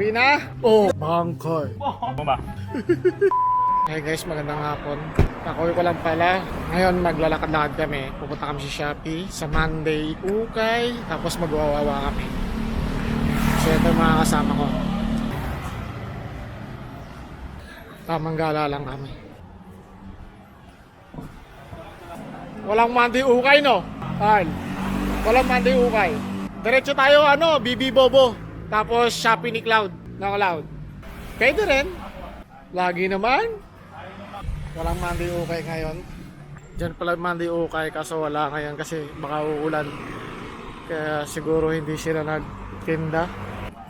Uwi na? Oh, bangkoy. Ano ba? Hey guys, magandang hapon. Kakuwi ko lang pala. Ngayon maglalakad-lakad kami. Pupunta kami sa Shopee sa Monday Ukay. Tapos magwawawa kami. So ito yung mga kasama ko. Tamang gala lang kami. Walang Monday Ukay no? Tal. Walang Monday Ukay. Diretso tayo ano, BB Bobo. Tapos Shopee ni Cloud. Na Cloud. Pwede rin. Lagi naman. Walang Monday ukay ngayon. Diyan pala Monday ukay kaso wala ngayon kasi baka uulan. Kaya siguro hindi sila nagtinda.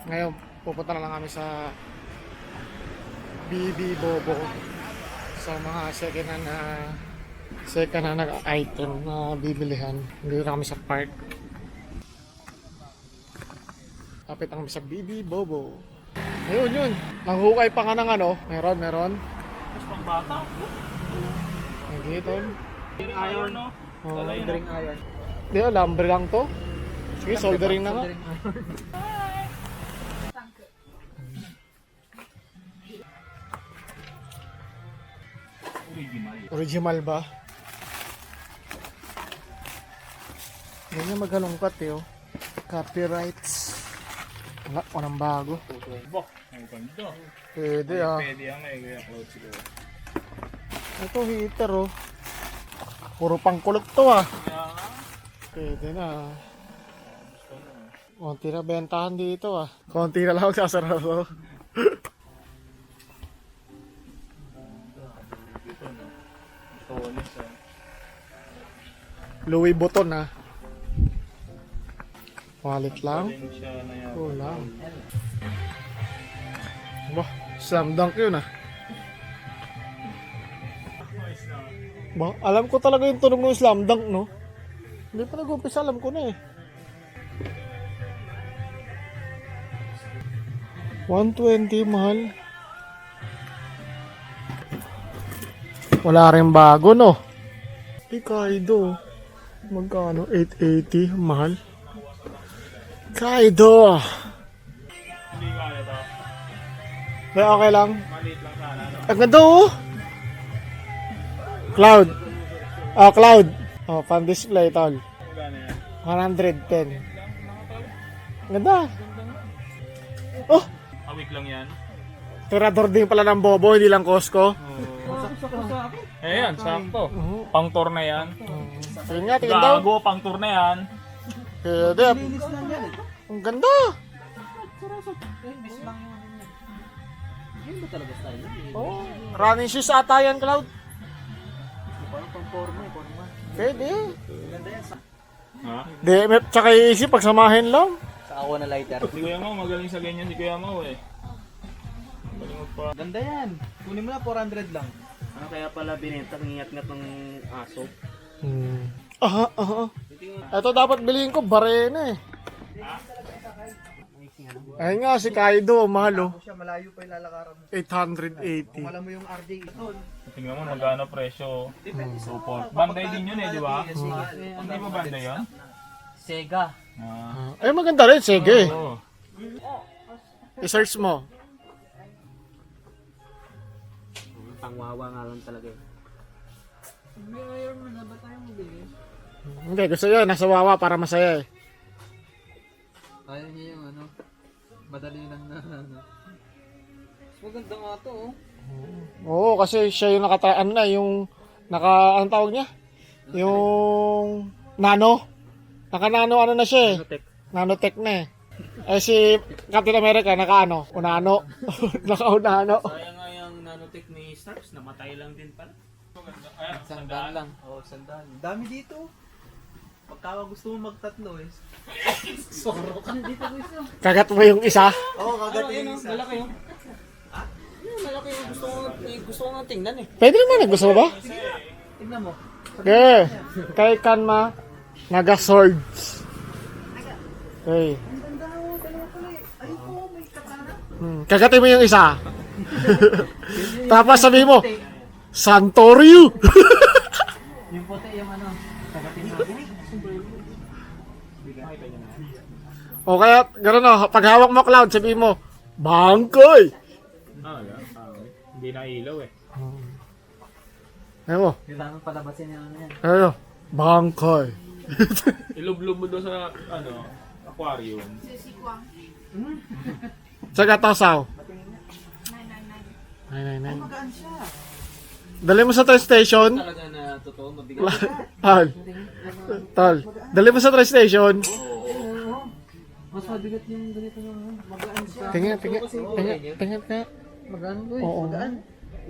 Ngayon pupunta na lang kami sa BB Bobo sa mga second hand na second hand na item na bibilihan. Na kami sa park. Kapit kami sa BB Bobo. Ayun yun. Nanghukay pa nga ng ano. Meron, meron. Mas pang bata. Hindi tol. Iron, no? Oh, Soldering iron. Di, lambre lang to. Sige, soldering na nga. Original. Original ba? Ganyan maghalongkat eh oh. Copyrights. Wala, walang bago. Bo, ang ganda. Pwede ah. Pwede yan eh, kaya cloud siguro. Ito heater oh. Puro pangkulot to ah. Pwede na. Konti na bentahan dito ah. Konti na lang ang sasarado. Tonis ah. Louis Vuitton ah. Wallet lang. Kulang. Bah, slam dunk yun ah. Ba, alam ko talaga yung tunog ng slam dunk, no? Hindi pa nag-umpisa, alam ko na eh. 120, mahal. Wala rin bago, no? Di Kaido. Magkano? 880, mahal. Kaido! Hindi kaya to. Kaya okay lang. Maliit lang sana, no? Ang ganda oh! Cloud. Oh, cloud. Oh, pan display tol. Magkano yan? 110. Ang Ganda. Oh, Awik lang yan. tirador din pala ng Bobo, hindi lang Costco. Eh yan, sakto. Pang tour na yan. Tingnan nga, tingnan daw. Gago, pang tour na yan. Pwede. Ang ganda. Yun ba talaga style? Oh, running shoes ata yan, Cloud. Eh. Pwede. Ganda yan. Sa, Ha? DMF tsaka easy pagsamahin lang. sa awa na lighter. Si Kuya Mau, magaling sa ganyan si Kuya Mau eh. Magpa... Ganda yan. Kunin mo na 400 lang. Ano kaya pala binenta ng ngat ng aso? Hmm. Aha, aha. Ito dapat bilhin ko, barena eh. Ayun nga, si Kaido, mahal oh. siya, malayo pa yung lalakaran mo. 880. Alam mo yung RJ ito. Tingnan mo magkano presyo. Support. Banday din yun eh, di ba? Hindi ba banday yun? Sega. Ah. Ay, maganda rin, sige. Oo. I-search mo. Pangwawa nga lang talaga eh. Hindi, gusto yun, nasa wawa para masaya eh. Kaya niya yung ano, madali lang na ano. Maganda nga to oh. Oo, kasi siya yung nakata, ano na, yung, naka, anong tawag niya? Yung, nano. Naka-nano ano na siya eh. Tech. Nanotech na eh. Eh si Captain America, naka ano? Unano. Naka-unano. Kaya nga yung nanotech ni Starks, namatay lang din pala. Sandaan lang. Oo, oh, sandaan. Dami dito. Pagka gusto mo magtatlo eh. Soro ka dito gusto. Kagat mo yung isa. Oo, oh, kagatin yung isa. Malaki yun. Malaki yung gusto ko, gusto ko nga tingnan eh. Pwede naman eh. Gusto mo ba? Tignan mo. Okay. Kay Kanma, Naga Swords. Okay. Hmm. Kagatin mo yung isa. Tapos sabi mo, Santorio. Yung puti, yung ano, o kaya, gano'n o, pag hawak mo cloud, sabi mo, Bangkoy! Ah. Hindi na ilaw eh. Ayun mo. Kailangan palabasin yung ano yan. Ayun. Bangkoy. Ilublob mo doon sa, ano, aquarium. Sa katasaw. 999. Magaan siya. Dali mo sa train station. Talaga na totoo, mabigat. Tal. Tal. Dali mo sa train station. Mas mabigat yung ganito ng ano. Magaan siya. Tingnan, tingnan. Tingnan, tingnan ka. Magaan ko eh. Magaan.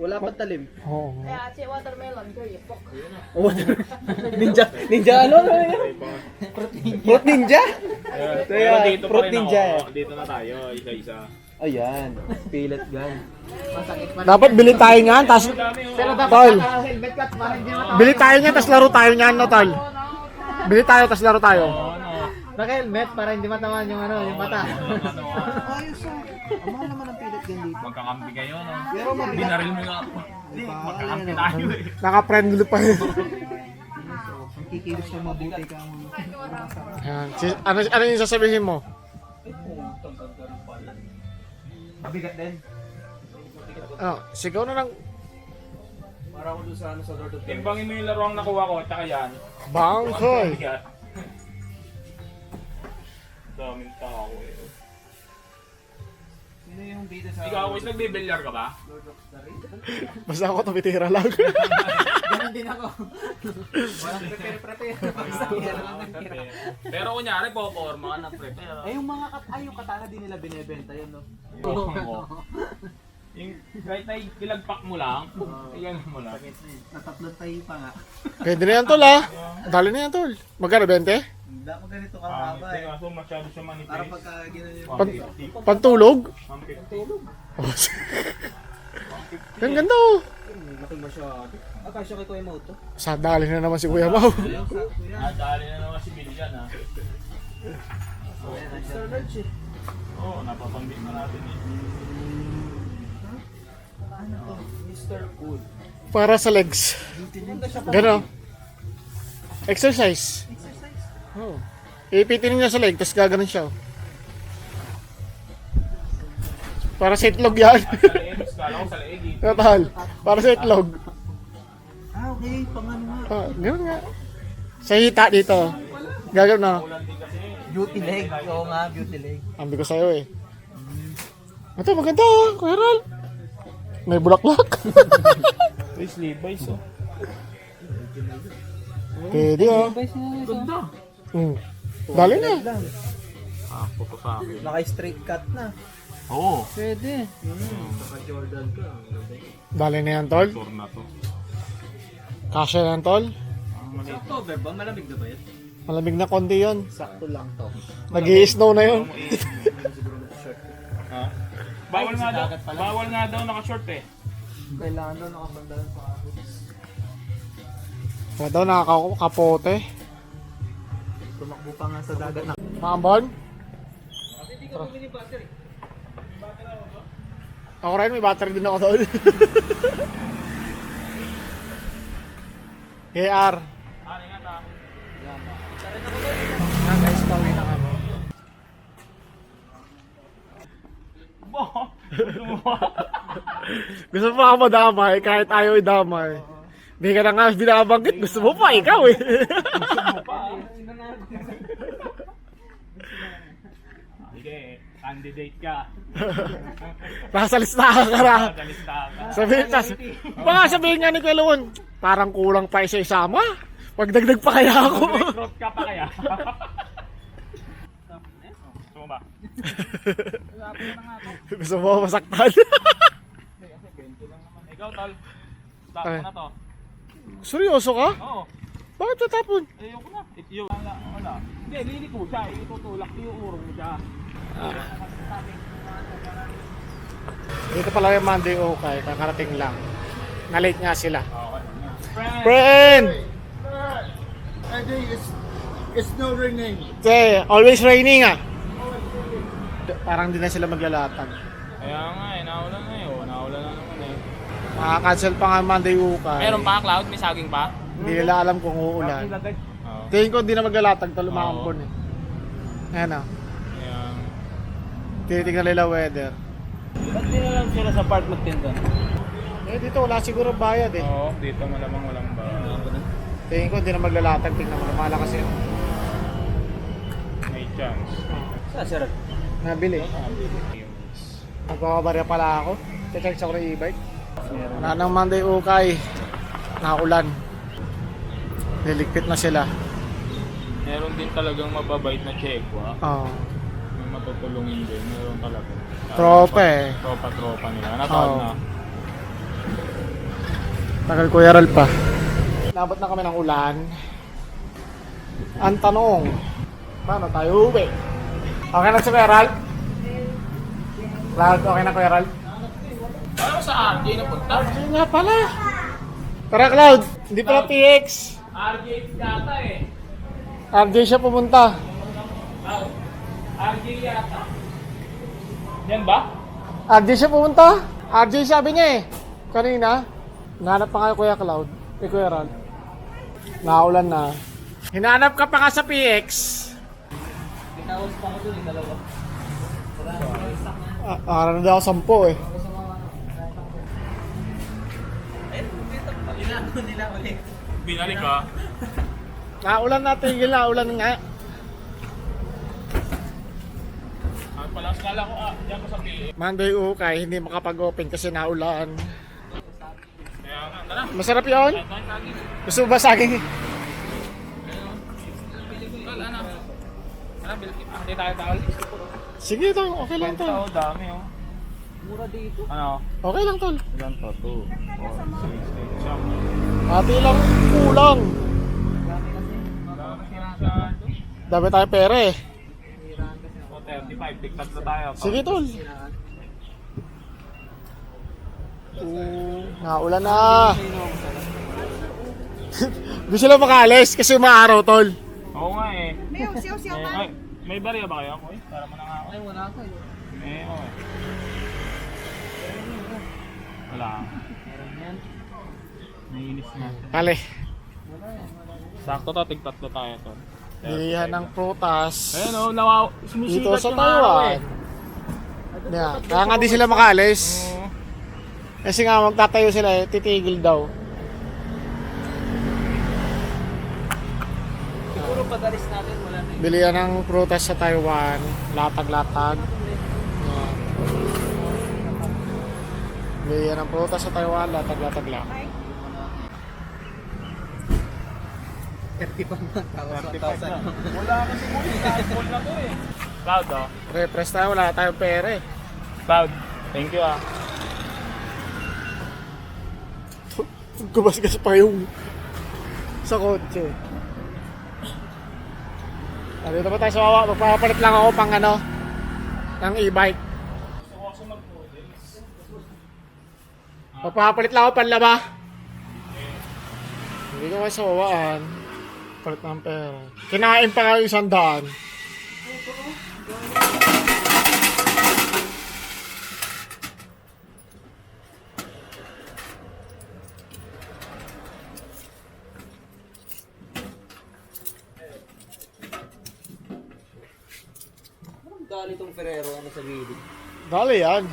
Wala pa talim. Oo. ninja. Ninja ano? ano yun? Fruit ninja? Pero dito pa fruit rin ninja ako. Dito na tayo, isa-isa. Ayan. Pilat gun. Dapat bili tayo niyan, tas Tol. helmet ka para hindi mata. Bili tayo niyan, tas laro tayo niyan, no, Tol. Bili tayo, tas laro tayo. Naka-helmet para hindi matawan yung ano, yung mata. Ano, Ayos ah. Ang mahal naman ang pilat gun dito. magkakampi kayo, no? Pero mabigat. Binaril mo nga ako. Magkakampi tayo eh. Naka-friendly pa yun. Kikilos na mabuti ka mo. Yan. Si, ano, ano yung sasabihin mo? Mabigat din. Ano, sigaw na lang. Para ako doon sa ano sa Lord of Timbangin mo yung laruang nakuha ko, tsaka yan. Bangkoy. Daming tao eh. Sino yung bida sa Ikaw, always nagbibilyar ka ba? Lord of the Rings? Basta ako tumitira lang. Ganun din ako. Walang prepare-prepare. Basta kaya lang ng tira. Pero kunyari, poporma ka na prepare. Ay, yung mga kat ay, yung katana din nila binebenta yun, no? Oo. Yung kahit na ilagpak mo lang, iyan mo lang. Natatlong tayo pa nga. Pwede na yan, Tol, ha? Dali na yan, Tol. Magkano, 20? Hindi ako ganito Ah, kahaba eh. kaso masyado siya manipis. Para pagka gano'n yung... Pan pantulog? 150. Ang ganda, oh. Laki masyado. Akasya kay Kuya. Sa dali na naman si Kuya Mau. Ah, dali na naman si Billian ha. Sir Lodge eh. Oo, napapambit na natin eh. Mr. Cool. Para sa legs. Gano. Exercise. Exercise. Oh. Ipitin niya sa leg, tapos gaganon siya. oh. Para sa itlog yan. Eh. Total. Para sa itlog. Ah, okay. Pang ano nga. Ah, ganun nga. Sa hita dito. Gagawin na. Ulan din kasi. Beauty leg. Oo nga, beauty leg. Ambi ko sa'yo eh. Ito, maganda ah, Kuya Ral. May bulaklak. Please, Levi's oh. Pwede ah. Ganda. Hmm. Dali na. Ah, puto sa akin. Naka-straight cut na. Oo. Pwede. Hmm. Naka-Jordan ka. Dali na yan, Tol. Tour na to. Kasya na yan, Tol. Ah, mali. October ba? Malamig na ba yan? Malamig na konti yon. Sakto lang to. nag snow na yun. Bawal nga daw. Bawal nga daw naka-short eh. Kailangan doon nakabandalan pa ako. Kaya daw nakakapote. Tumakbo pa nga sa dagat na. Maambon? Ako rin, may battery din ako doon. KR. Ah, ingat ah. Yan guys, pauwi na kami. Bo! Gusto mo ba? Gusto mo pa madamay, kahit ayaw idamay. Hindi ka na nga binabanggit, gusto mo pa, ikaw eh. Sige, candidate ka. Nasa listahan ka na. Nagalista ka. Sabihin, tas, baka sabihin nga ni Kuya Luon, parang kulang pa isa isama. Pagdagdag pa kaya ako. Recruit ka pa kaya? Gusto mo ba? Gusto mo masaktan. Ikaw, tol. Mo na to. Seryoso ka? Oo. Bakit tatapon? Ayoko na. Iyo. Wala, wala. Hindi, liliko siya. Itutulak yung urong mo siya. Dito pala yung Monday okay, kakarating lang. Na-late nga sila. Okay. Friend! Friend! I think it's it's no raining. Say, always raining ah. Parang di na sila maglalatag. Kaya nga eh, naulan na eh. Oh, naulan na naman eh. Makaka-cancel pa nga Monday ukay. Meron pa cloud? May saging pa? Hindi nila alam kung uulan. Oo. Tingin ko hindi na maglalatag to lumambon eh. Ayan ah. Ayan. Tinitingnan nila weather. Ba't di na lang sila sa park magtinda? Eh, dito wala siguro bayad eh. Oo, dito malamang walang ba. Tingin ko hindi na maglalatag. Tingnan mo, malakas yun. May chance. Sa sir. Nabili. Magbabarya pala ako. Check sa ko ng e-bike. Wala nang Monday ukay. Naulan. Liligpit na sila. Meron din talagang mababait na chekwa. Oh. May matutulungin din. Meron talaga. Tropa eh. Tropa-tropa nila. Natawag Oo. na. Tagal Kuya Ral pa. Nabot na kami ng ulan. Ang tanong, paano tayo uwi? Okay na si Kuya Ral? Ral, okay na Kuya Ral? Ano sa RJ na punta? RJ nga pala. Tara Cloud, hindi pala PX. RJ yata eh. RJ siya pumunta. RJ yata. Yan ba? RJ siya pumunta. RJ sabi niya eh. Kanina, nahanap pa kayo Kuya Cloud. Eh Kuya Ral. Naulan na. Hinahanap ka pa ka sa PX. Pinawas pa ako dun yung dalawa. Ah, araw na daw sampo eh. Inaano nila ulit. Binalik ka. Naulan na, tigil na, ulan nga. Ang pala, kala ko ah, diyan ko sa PA. Monday ukay, hindi makapag-open kasi naulan. Kaya nga, tara. Masarap yun? Gusto mo ba saging? Tara, bil- hindi tayo tawal. Sige to, okay lang to. Oo, dami oh. Mura dito. Ano? Okay lang tol. Ilan to? 2, 4, 6, 8, siyam. Ati lang kulang. Dami masyado. Dami tayo pera eh. O, 35. Tigtat na tayo. Sige tol. Oo, naulan na. Hindi sila makaalis kasi maaraw tol. Oo nga eh. May siyaw-siyaw Eh, ka. ay, may barya ba kayo? Oy, para mo na nga ako. Ay, wala ka. Eh, oh. Wala. Naiinis na. Kale, Sakto to, tigtatlo tayo to. bilihan ng prutas. Ayun oh, nawaw. Sumisikat Dito sa yung araw eh. Taiwan. Yeah, kaya nga di sila makaalis. Oo. Kasi nga magtatayo sila eh, titigil daw. Siguro padalis natin, wala na yun. Bilihan ng prutas sa Taiwan, latag-latag. Yan. Bilihan ng prutas sa Taiwan, latag-latag lang. 30 pa man. Tapos 35 na. 1,000. Wala kasi mo Full na to eh. Cloud oh. Refresh tayo, wala tayong pera eh. Cloud. Thank you ah. Gumasgas pa yung sa kotse. Nandito pa tayo sa wawa, magpapalit lang ako pang ano, ng e-bike. Magpapalit lang ako panlaba. Hindi ko kayo sa wawaan. Palit ng pera. Kinain pa kayo isang daan. Sa gilid? Dali yan.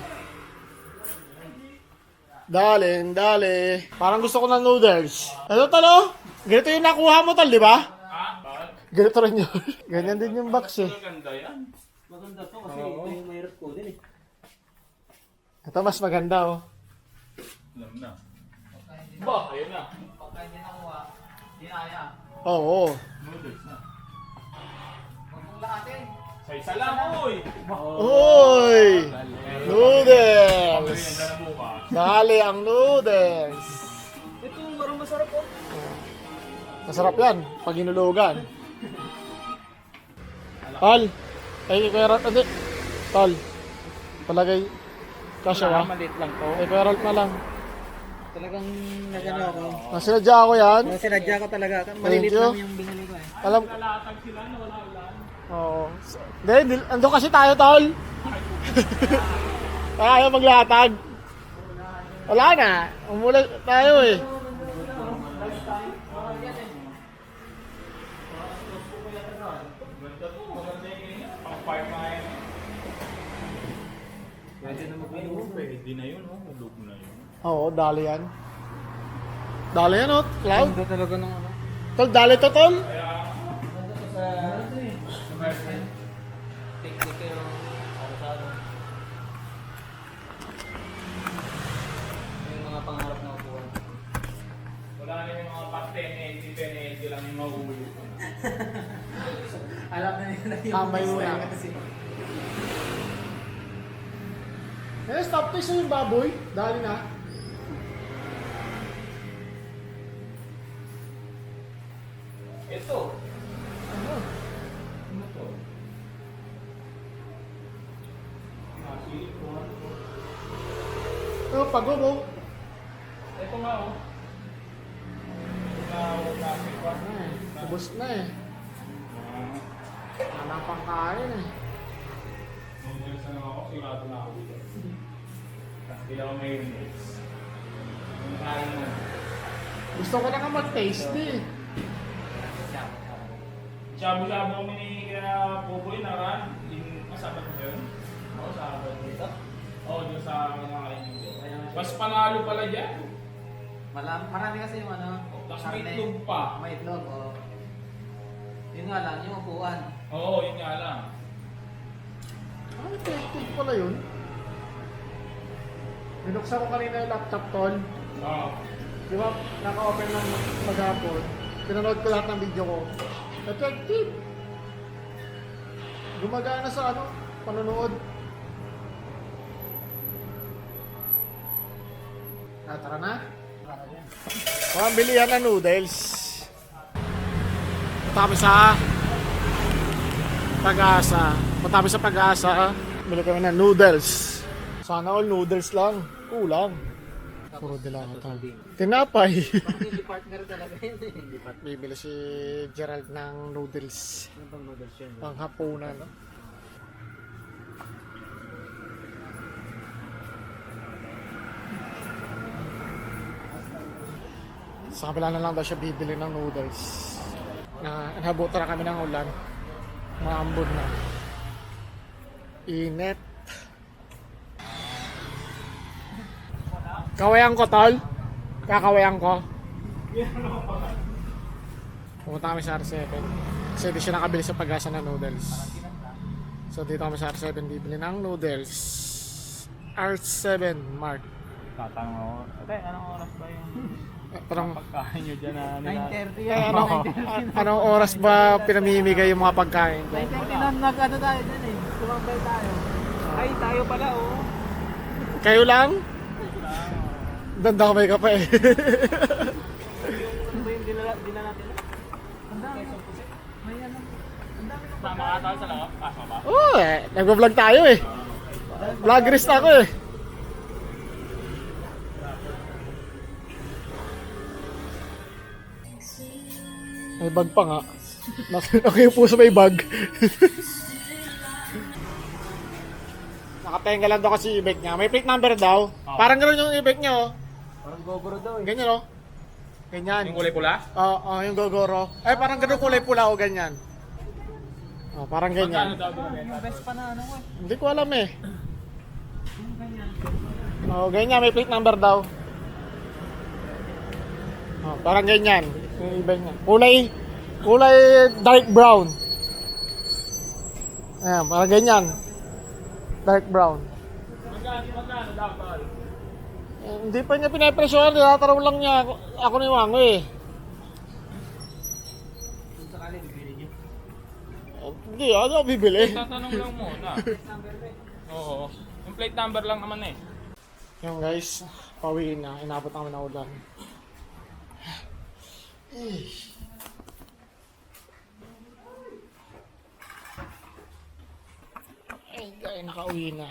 Dali, dali. Parang gusto ko ng noodles. Ano talo? Ganito yung nakuha mo tal, di ba? Bakit? Ganito rin yun. Ganyan din yung box eh. Maganda yan. Maganda to kasi ito yung mahirap ko din eh. Ito mas maganda oh. Alam na. Ba, ayun na. Pagka hindi nakuha, dinaya. Oo. Noodles na. Huwag mong lahatin. Sa isa lang, uy! Uy! Pag Noodles! yan na. Dali ang noodles. Ito, parang masarap oh. Masarap yan pag inulugan. Tol. Ay, Kuya Ralph. Hindi. Tol. Palagay. Kasya ba? Maliit lang to. Ay, Kuya Ralph na lang. Talagang nagano ako. Nasinadya ako yan. Kung sinadya ko talaga. Malilit you. lang yung binili ko eh. Alam Oo. Hindi, di- andun kasi tayo, tol. Kaya ayaw maglatag. Wala na. Umulan tayo eh. Na. Pwede na mag Pwede na yun, oh. Hulog na yun. Oo, dali yan. Dali yan, oh. Cloud. Ganda talaga ng ano. Tol, dali to, tol. Sa technique yung ano Yung mga pangarap na upuan. Wala na yung mga past 10 80, 10 80 lang yung. Alam na nila yung Tambay muna. kasi. Eh, stop taste yung baboy. Dali na. Ubus na eh. Wala nang pangkain eh. Noodles na ako, sigurado na ako dito. Hindi ako mayonnaise. Yung kain mo. Gusto ko na nga mag-tasty. Shabu-shabu kami ni kaya Buboy na ran. Yung masabat mo yun? Oo, sabat dito. Oo, dun sa mga kaibigan. Mas panalo pala dyan. Marami, marami kasi yung ano. Tapos may itlog pa. May itlog, oh. Yun nga lang, yung upuan. Oo, yun nga lang. Ano effective pala yun? Binuksan ko kanina yung laptop tol. Oo. Di ba, naka-open lang maghapon. Pinanood ko lahat ng video ko. Effective! Gumagana sa ano, panonood. Ah, tara na. Mga bilihan ng noodles. Kami sa pag-asa. Kami sa pag-asa. Bili kami ng noodles. Sana all noodles lang. Kulang. Puro dilata. Tinapay. Partner talaga yun eh. Bibili si Gerald ng noodles. Ano bang noodles yun? Pang hapunan. No? Sa kabila na lang daw siya bibili ng noodles. Na nabutan na kami ng ulan. Maambon na. Init. Kawayan ko, tol. Kakawayan ko. Pumunta kami sa R7. Kasi di siya nakabili sa pag-asa ng noodles. So dito kami sa R7 bibili ng noodles. R7 Mark. Tatanong ako. Ate, anong oras ba yung Parang pagkain nyo dyan na nila? 9.30 eh, ano, anong oras ba pinamimigay yung mga pagkain ko? 9.30 na nag-ano tayo dun eh. Tumambay tayo. Ay, tayo pala, oh. Kayo lang? Dandamay ka pa eh. Ano ba yung dinala, dinala natin? Ang dami. May ano. Tama ka tayo sa loob. Pasok ba? Oo eh, nag-vlog tayo eh. Vloggerist ako eh. May bag pa nga. Nak- Nakayupo sa may bag. Nakatenga lang daw kasi ibig niya. May plate number daw. Parang gano'n yung ibig niya oh. Parang gogoro daw eh. Ganyan oh. Ganyan. Yung kulay pula? Oo, oh, yung gogoro. Ay, parang gano'n kulay pula o ganyan. Oh, parang ganyan. Yung best pa na ano ko eh. Hindi ko alam eh. Oh, ganyan, may plate number daw. Oh, parang ganyan. Yung iba niya. Kulay, kulay dark brown. Ayan, parang ganyan. Dark brown. Magkano, magkano tol? Eh, hindi pa niya pinapresyohan, tinatanong lang niya ako, ako ni Wango eh. Kung sakali, bibili niyo. Hindi, ano bibili? Tatanong lang muna. Oo. Yung plate number lang naman eh. Yung guys, pauwiin na. Inabot namin na ulan. Ay, guys, nakauwi na.